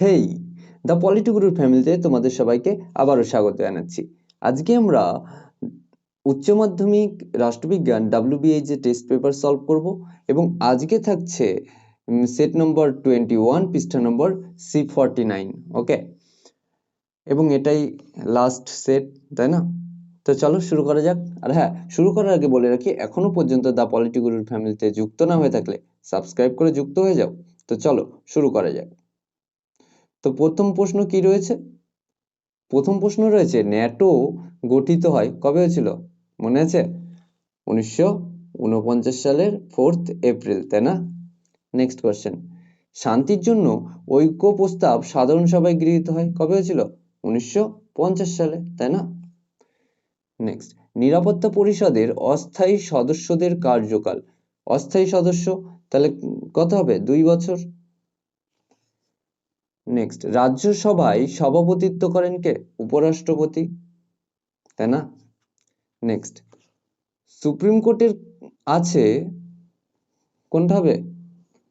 হেই the পলিটিগুরুর ফ্যামিলিতে তোমাদের সবাইকে আবারও স্বাগত জানাচ্ছি। আজকে আমরা উচ্চ মাধ্যমিক রাষ্ট্রবিজ্ঞান ডাব্লিউবিএইচ এর টেস্ট পেপার সলভ করব এবং আজকে থাকছে সেট নম্বর টোয়েন্টি ওয়ান পৃষ্ঠা নম্বর সি ফর্টি নাইন ওকে এবং এটাই লাস্ট সেট তাই না? তো চলো শুরু করা যাক। আর হ্যাঁ শুরু করার আগে বলে রাখি, এখনও পর্যন্ত দ্য পলিটিগুরুর ফ্যামিলিতে যুক্ত না হয়ে থাকলে সাবস্ক্রাইব করে যুক্ত হয়ে যাও। তো চলো শুরু করা যাক। তো প্রথম প্রশ্ন কি রয়েছে? প্রথম প্রশ্ন রয়েছে, ন্যাটো গঠিত হয় কবে হয়েছিল? মনে আছে? উনিশশো উনপঞ্চাশ সালের ফোর্থ এপ্রিল তাই না? নেক্সট কোয়েশ্চেন শান্তির জন্য ঐক্য প্রস্তাব সাধারণ সভায় গৃহীত হয় কবে হয়েছিল? উনিশশো পঞ্চাশ সালে, তাই না? নেক্সট নিরাপত্তা পরিষদের অস্থায়ী সদস্যদের কার্যকাল। অস্থায়ী সদস্য, তাহলে কত হবে? দুই বছর। নেক্সট রাজ্যসভায় সভাপতিত্ব করেন কে? উপরাষ্ট্রপতি, তাই না? নেক্সট সুপ্রিম কোর্টের আছে কোনটা হবে?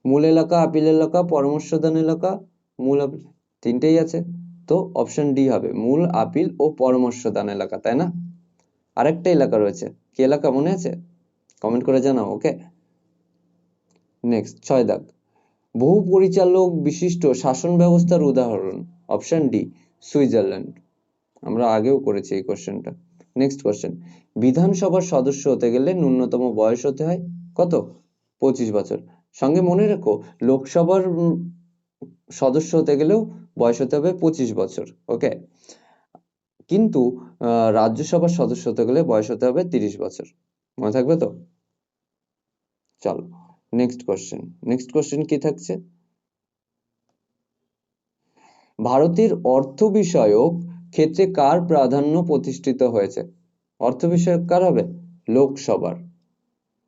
মূল এলাকা, আপিল এলাকা, পরামর্শদান এলাকা, মূল আপিল তিনটেই আছে। তো অপশন ডি হবে, মূল, আপিল ও পরামর্শদান এলাকা, তাই না? আরেকটা এলাকা রয়েছে, কি এলাকা মনে আছে? কমেন্ট করে জানাও ওকে নেক্সট ছয় দাগ। বহু পরিচালক বিশিষ্ট শাসন ব্যবস্থার উদাহরণ অপশন ডি সুইজারল্যান্ড আমরা আগেও করেছি এই কোশ্চেনটা নেক্সট কোশ্চেন বিধানসভার সদস্য হতে গেলে ন্যূনতম বয়স হতে হয় কত? পঁচিশ বছর। সঙ্গে মনে রেখো, লোকসভার সদস্য হতে গেলেও বয়স হতে হবে পঁচিশ বছর ওকে কিন্তু রাজ্যসভার সদস্য হতে গেলে বয়স হতে হবে তিরিশ বছর। মনে থাকবে তো? চলো। নেক্সট কোশ্চেন নেক্সট কোশ্চেন কি থাকছে? ভারতের অর্থ বিষয়ক ক্ষেত্রে কার প্রাধান্য প্রতিষ্ঠিত হয়েছে? অর্থ বিষয়ক কার হবে? লোকসভার।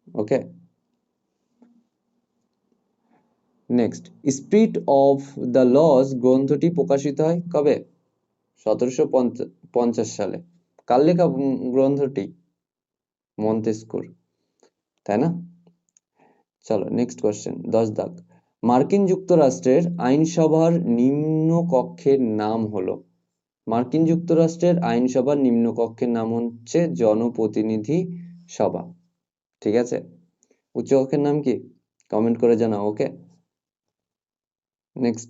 Okay next spirit of the laws গ্রন্থটি প্রকাশিত হয় কবে? সতেরোশো পঞ্চাশ সালে। কার লেখা গ্রন্থটি? মন্তেস্কুর তাই না? চলো নেক্সট কোয়েশ্চেন দশ দাগ। মার্কিন যুক্তরাষ্ট্রের আইনসভার নিম্ন কক্ষের নাম হলো। মার্কিন যুক্তরাষ্ট্রের আইনসভার নিম্ন কক্ষের নাম হচ্ছে জনপ্রতিনিধি সভা। ঠিক আছে? উচ্চ কক্ষের নাম কি? কমেন্ট করে জানাও okay next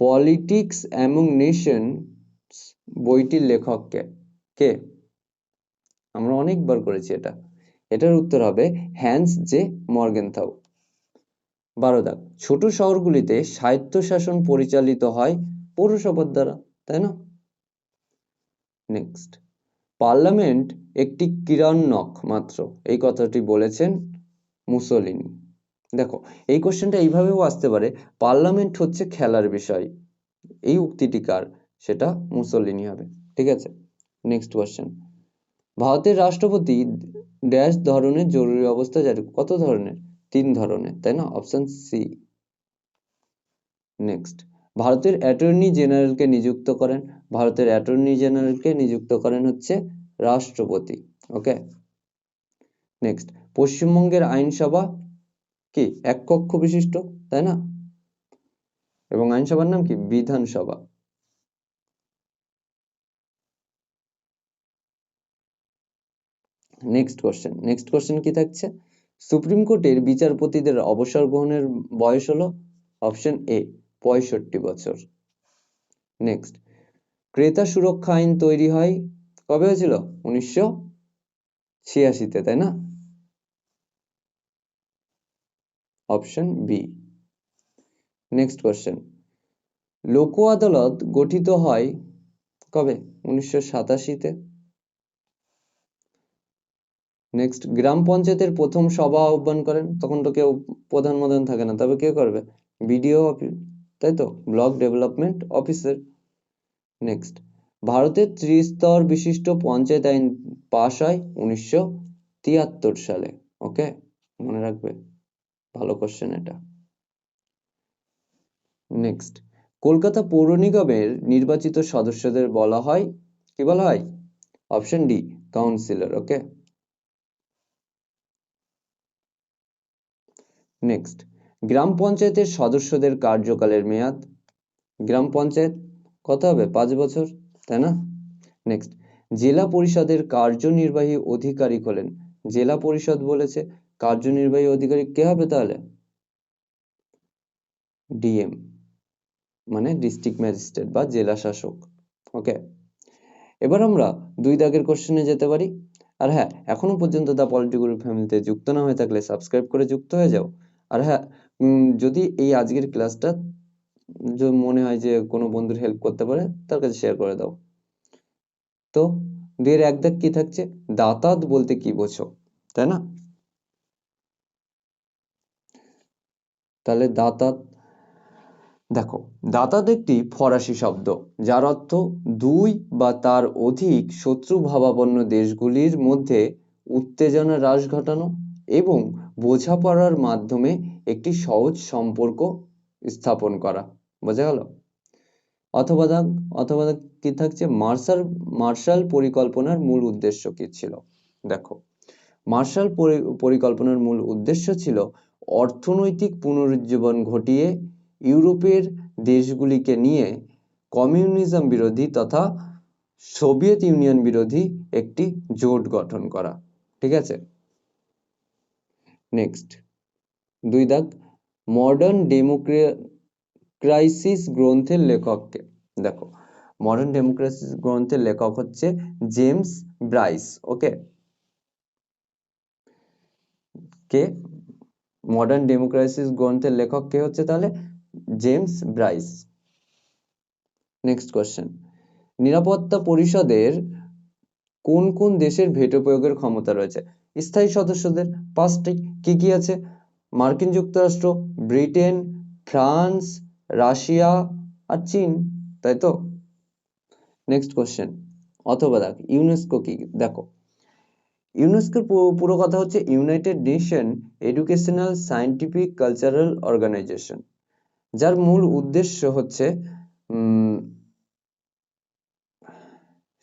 politics among nation বইটির লেখক কে কে? আমরা অনেকবার করেছি এটা। এটার উত্তর হবে হ্যান্স জে মর্গেনথাউ বারো দাগ, ছোট শহরগুলিতে স্বায়ত্তশাসন পরিচালিত হয় পৌরসভার দ্বারা, তাই না? নেক্সট পার্লামেন্ট একটি ক্রীড়ানক মাত্র, এই কথাটি বলেছেন মুসোলিনি। দেখো, এই কোশ্চেনটা এইভাবেও আসতে পারে, পার্লামেন্ট হচ্ছে খেলার বিষয়, এই উক্তিটি কার? সেটা মুসোলিনি হবে, ঠিক আছে? নেক্সট কোশ্চেন ভারতের রাষ্ট্রপতি ড্যাশ ধরনের জরুরি অবস্থা জারি, কত ধরনের? তিন ধরনের, তাই না? Option C. নেক্সট, ভারতের অ্যাটর্নি জেনারেলকে নিযুক্ত করেন। ভারতের অ্যাটর্নি জেনারেলকে নিযুক্ত করেন হচ্ছে রাষ্ট্রপতি, ওকে? নেক্সট, পশ্চিমবঙ্গের আইনসভা কি? এক কক্ষ বিশিষ্ট, তাই না? এবং আইনসভার নাম কি? বিধানসভা। নেক্সট কোশ্চেন নেক্সট কোশ্চেন কি থাকছে? সুপ্রিম কোর্টের বিচারপতিদের অবসর গ্রহণের বয়স হলো অপশন এ পঁয়ষট্টি বছর। নেক্সট ক্রেতা সুরক্ষা আইন তৈরি হয় কবে হয়েছিল? উনিশশো ছিয়াশিতে, তাই না? অপশন বি নেক্সট কোশ্চেন লোক আদালত গঠিত হয় কবে? উনিশশো সাতাশিতে। নেক্সট গ্রাম পঞ্চায়েতের প্রথম সভা আহ্বান করেন, তখন তো কেউ প্রধান মধান থাকে না, তবে কে করবে? বিডিও অফিস তাই তো? ব্লক ডেভেলপমেন্ট অফিসের নেক্সট ভারতের ত্রিস্তর বিশিষ্ট পঞ্চায়েত আইন পাশ হয় উনিশশো তিয়াত্তর সালে, ওকে? মনে রাখবে, ভালো কোশ্চেন এটা। নেক্সট কলকাতা পৌর নিগমের নির্বাচিত সদস্যদের বলা হয়, কি বলা হয়? Option D councillor okay? Next গ্রাম পঞ্চায়েতের সদস্যদের কার্যকালের মেয়াদ। গ্রাম পঞ্চায়েত কত হবে? পাঁচ বছর, তাই না? নেক্সট জেলা পরিষদের কার্যনির্বাহী অধিকারী হলেন। জেলা পরিষদ বলেছে, কার্যনির্বাহী অধিকারী কে হবে তাহলে? ডিএম মানে ডিস্ট্রিক্ট ম্যাজিস্ট্রেট বা জেলা শাসক। ওকে এবার আমরা দুই দাগের কোশ্চেনে যেতে পারি। আর হ্যাঁ এখনও পর্যন্ত দা পলিটিক্যাল ফ্যামিলিতে যুক্ত না হয়ে থাকলে সাবস্ক্রাইব করে যুক্ত হয়ে যাও। আর হ্যাঁ যদি এই আজকের ক্লাসটা যদি মনে হয় যে কোনো বন্ধুর হেল্প করতে পারে, তার কাছে শেয়ার করে দাও। তো দুইয়ের এক দাগ কি থাকছে? দাতাত বলতে কি বোঝো? তাই না? তাহলে দাতাত, দেখো, দাতাত একটি ফরাসি শব্দ, যার অর্থ দুই বা তার অধিক শত্রু ভাবাপন্ন দেশগুলির মধ্যে উত্তেজনা হ্রাস ঘটানো এবং বোঝাপড়ার মাধ্যমে একটি সহজ সম্পর্ক স্থাপন করা। বোঝা গেল? অথবা দাগ অথবা দাগ কি থাকছে? মার্শাল মার্শাল পরিকল্পনার মূল উদ্দেশ্য কি ছিল? দেখো, মার্শাল পরি- পরিকল্পনার মূল উদ্দেশ্য ছিল অর্থনৈতিক পুনরুজ্জীবন ঘটিয়ে ইউরোপের দেশগুলিকে নিয়ে কমিউনিজম বিরোধী তথা সোভিয়েত ইউনিয়ন বিরোধী একটি জোট গঠন করা। ঠিক আছে? নেক্সট। দুই দাগ মডার্ন ডেমোক্রাইসিস গ্রন্থের লেখককে, দেখো মডার্ন ডেমোক্রাসিস গ্রন্থের লেখক হচ্ছে জেমস ব্রাইস ওকে কে? মডার্ন ডেমোক্রাসিস গ্রন্থের লেখক কে হচ্ছে তাহলে? James Bryce. নেক্সট কোশ্চেন নিরাপত্তা পরিষদের কোন কোন দেশের ভেটো প্রয়োগের ক্ষমতা রয়েছে? স্থায়ী সদস্যদের পাঁচটি কি কি আছে? মার্কিন যুক্তরাষ্ট্র, ব্রিটেন, ফ্রান্স, রাশিয়া আর চীন, তাই তো? নেক্সট কোশ্চেন অথবা দেখ ইউনেস্কো কি? দেখো ইউনেস্কোর পুরো কথা হচ্ছে united nation educational scientific cultural organisation যার মূল উদ্দেশ্য হচ্ছে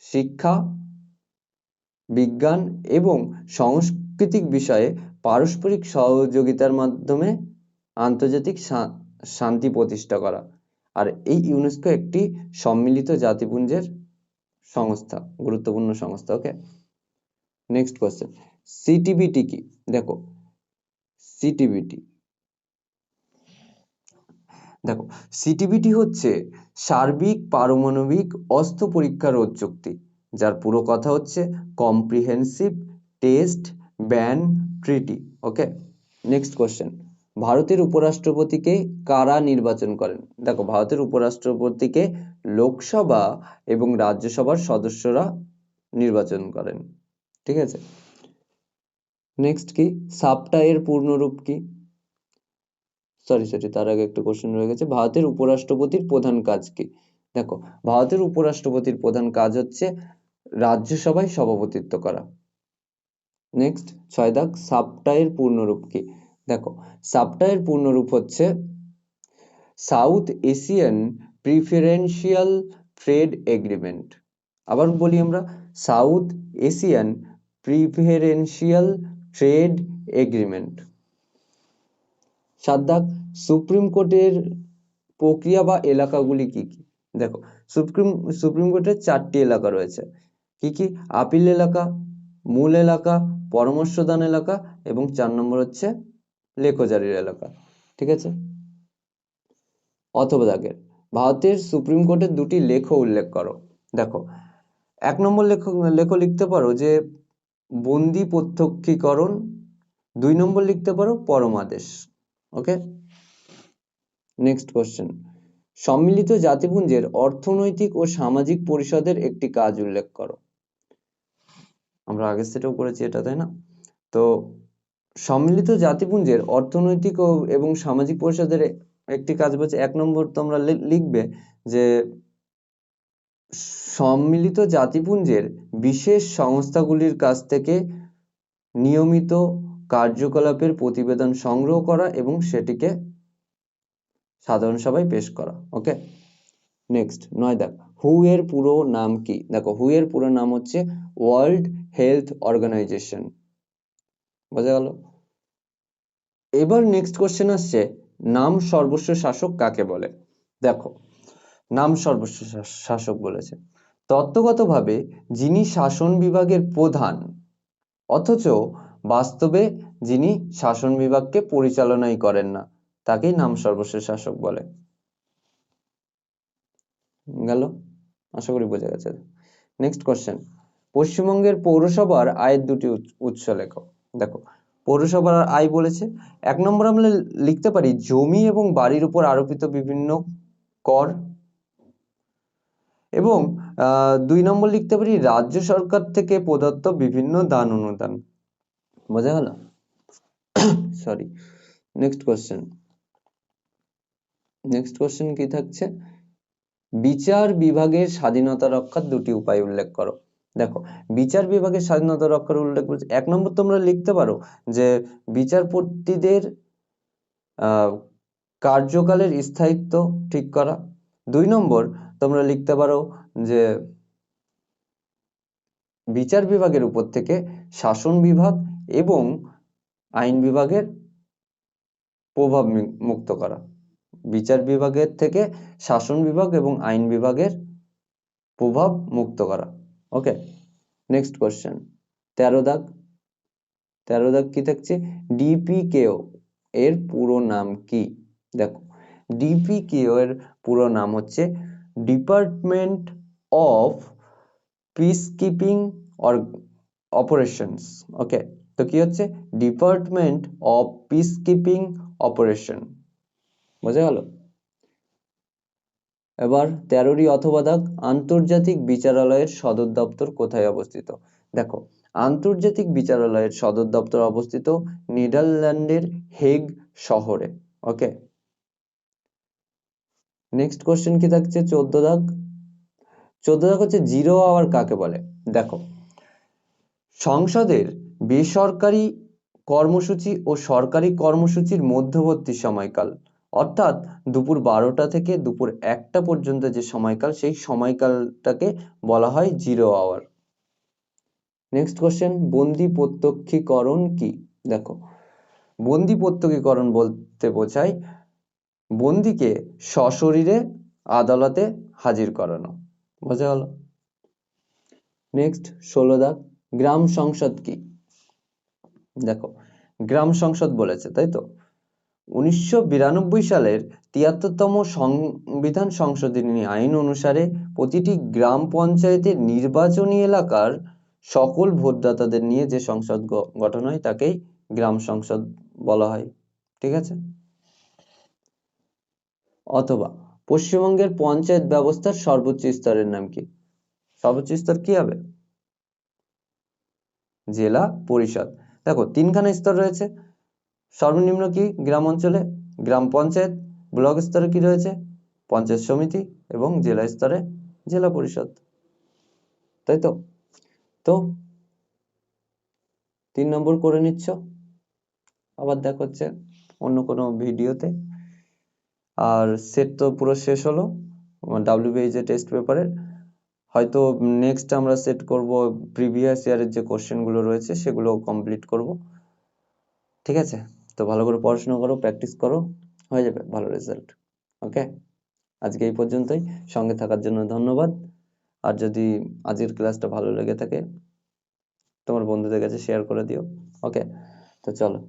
শিক্ষা বিজ্ঞান এবং সাংস্কৃতিক বিষয়ে পারস্পরিক সহযোগিতার মাধ্যমে আন্তর্জাতিক শান্তি প্রতিষ্ঠা করা। আর এই ইউনেস্কো একটি সম্মিলিত জাতিপুঞ্জের সংস্থা, গুরুত্বপূর্ণ সংস্থা, ওকে? নেক্সট কোশ্চেন সিটিবিটি কি? দেখো সিটিবিটি দেখো সিটিবিটি হচ্ছে সার্বিক, পারমাণবিক অস্ত্র পরীক্ষা রোধ চুক্তি যার পুরো কথা হচ্ছে comprehensive test ban treaty okay next question ভারতের উপরাষ্ট্রপতিকে কারা নির্বাচন করেন? দেখো, ভারতের উপরাষ্ট্রপতিকে লোকসভা এবং রাজ্যসভার সদস্যরা নির্বাচন করেন, ঠিক আছে? নেক্সট কি? সাপটা এর পূর্ণরূপ কি? সরি সরি তার আগে একটা কোশ্চেন রয়ে গেছে। ভারতের উপরাষ্ট্রপতির প্রধান কাজ কি? দেখো, ভারতের উপরাষ্ট্রপতির প্রধান কাজ হচ্ছে রাজ্যসভায় সভাপতিত্ব করা। নেক্সট ছয় দাগ সাপটায়ের পূর্ণরূপ কি? দেখো সাপটায়ের পূর্ণরূপ হচ্ছে South Asian preferential trade agreement আবার বলি আমরা South Asian preferential trade agreement সাত দাগ সুপ্রিম কোর্টের প্রক্রিয়া বা এলাকাগুলি কি কি? দেখো সুপ্রিম সুপ্রিম কোর্টের চারটি এলাকা রয়েছে। কি কি? আপিল এলাকা, মূল এলাকা, পরামর্শদান এলাকা এবং চার নম্বর হচ্ছে লেখজারির এলাকা, ঠিক আছে? অথবা দাগের, ভারতের সুপ্রিম কোর্টের দুটি লেখ উল্লেখ করো, দেখো। এক নম্বর লেখ লেখ লিখতে পারো যে বন্দি প্রত্যক্ষীকরণ, দুই নম্বর লিখতে পারো পরমাদেশ, ওকে? নেক্সট কোশ্চেন সম্মিলিত জাতিপুঞ্জের অর্থনৈতিক ও সামাজিক পরিষদের একটি কাজ উল্লেখ করো। আমরা আগের সেটাও করেছি এটা, তাই না? তো সম্মিলিত জাতিপুঞ্জের অর্থনৈতিক ও এবং সামাজিক পরিষদের একটি কাজ বলছে এক নম্বর তোমরা লিখবে যে সম্মিলিত জাতিপুঞ্জের বিশেষ সংস্থাগুলির কাছ থেকে নিয়মিত কার্যকলাপের প্রতিবেদন সংগ্রহ করা এবং সেটিকে সাধারণ সভায় পেশ করা, ওকে? নেক্সট নয় দেখ হু এর পুরো নাম কি? দেখো হু এর পুরো নাম হচ্ছে ওয়ার্ল্ড হেলথ অর্গানাইজেশন বোঝা গেল? এবার নেক্সট কোশ্চেন আসছে, নাম সর্বস্ব শাসক কাকে বলে? দেখো, নাম সর্বস্ব শাসক বলেছে। তত্ত্বগতভাবে যিনি শাসন বিভাগের প্রধান, অথচ বাস্তবে যিনি শাসন বিভাগকে পরিচালনাই করেন না, তাকেই নাম সর্বস্ব শাসক বলে। গেল? আশা করি বোঝা গেছে। নেক্সট কোশ্চেন পশ্চিমবঙ্গের পৌরসভার আয়ের দুটি উৎস লেখো। দেখো, পৌরসভার আয় বলেছে, এক নম্বর আমরা লিখতে পারি জমি এবং বাড়ির উপর আরোপিত বিভিন্ন কর এবং দুই নম্বর লিখতে পারি রাজ্য সরকার থেকে প্রদত্ত বিভিন্ন দান অনুদান। বোঝা গেল? Sorry next question next question কি থাকছে? বিচার বিভাগের স্বাধীনতা রক্ষার দুটি উপায় উল্লেখ করো। দেখো, বিচার বিভাগের স্বাধীনতা রক্ষার উল্লেখ করেছে এক নম্বর তোমরা লিখতে পারো যে বিচারপতিদের কার্যকালের স্থায়িত্ব ঠিক করা। দুই নম্বর তোমরা লিখতে পারো যে বিচার বিভাগের উপর থেকে শাসন বিভাগ এবং আইন বিভাগের প্রভাব মুক্ত করা। বিচার বিভাগের থেকে শাসন বিভাগ এবং আইন বিভাগের প্রভাব মুক্ত করা। ওকে নেক্সট কোশ্চেন তেরো দাগ। তেরো দাগ কি থাকছে? ডিপিকেও এর পুরো নাম কি? দেখো ডিপিকেও এর পুরো নাম হচ্ছে department of peacekeeping or operations okay তো কি হচ্ছে? Department of peacekeeping operation বোঝা গেল? এবার তেরোটি অথবা দাগ আন্তর্জাতিক বিচারালয়ের সদর দপ্তর কোথায় অবস্থিত? দেখো, আন্তর্জাতিক বিচারালয়ের সদর দপ্তর অবস্থিত নেদারল্যান্ডের হেগ শহরে ওকে নেক্সট কোশ্চেন কি থাকছে? চোদ্দ দাগ চোদ্দ দাগ হচ্ছে জিরো আওয়ার কাকে বলে? দেখো, সংসদের বেসরকারি কর্মসূচি ও সরকারি কর্মসূচির মধ্যবর্তী সময়কাল অর্থাৎ দুপুর বারোটা থেকে দুপুর একটা পর্যন্ত যে সময়কাল, সেই সময়কালটাকে বলা হয় জিরো আওয়ার নেক্সট কোশ্চেন বন্দি প্রত্যক্ষীকরণ কি? দেখো বন্দি প্রত্যক্ষীকরণ বলতে বোঝায় বন্দিকে সশরীরে, আদালতে হাজির করানো। বোঝা গেল? নেক্সট ষোলো দাগ গ্রাম সংসদ কি? দেখো, গ্রাম সংসদ বলেছে, তাই তো? উনিশশো বিরানব্বই সালের তিয়াত্তরতম সংবিধান সংশোধনী আইন অনুসারে প্রতিটি গ্রাম পঞ্চায়েতের নির্বাচনী এলাকার সকল ভোটদাতাদের নিয়ে যে সংসদ গঠন হয়, তাকেই গ্রাম সংসদ বলা হয়। ঠিক আছে? অথবা পশ্চিমবঙ্গের পঞ্চায়েত ব্যবস্থার সর্বোচ্চ স্তরের নাম কি? সর্বোচ্চ স্তর কি হবে? জেলা পরিষদ। দেখো, তিনখানা স্তর রয়েছে। সর্বনিম্ন কি গ্রাম অঞ্চলে? গ্রাম পঞ্চায়েত, ব্লক স্তরে কি রয়েছে? পঞ্চায়েত সমিতি এবং জেলা স্তরে জেলা পরিষদ। তাই তো? তো তিন নম্বর করে নিচ্ছ। আবার দেখা হচ্ছে অন্য কোনো ভিডিওতে। আর সেট তো পুরো শেষ হলো। ডাব্লিউবিএইচ টেস্ট পেপারের হয়তো নেক্সট আমরা সেট করব প্রিভিয়াস ইয়ারের যে কোশ্চেনগুলো রয়েছে সেগুলো কমপ্লিট করব। ঠিক আছে? তো ভালো করে পড়াশোনা করো প্র্যাকটিস করো, হয়ে যাবে, ভালো রেজাল্ট ওকে আজকে এই পর্যন্তই, সঙ্গে থাকার জন্য ধন্যবাদ। আর যদি আজকের ক্লাসটা ভালো লেগে থাকে, তোমার বন্ধুদের কাছে শেয়ার করে দিও ওকে তো চলো।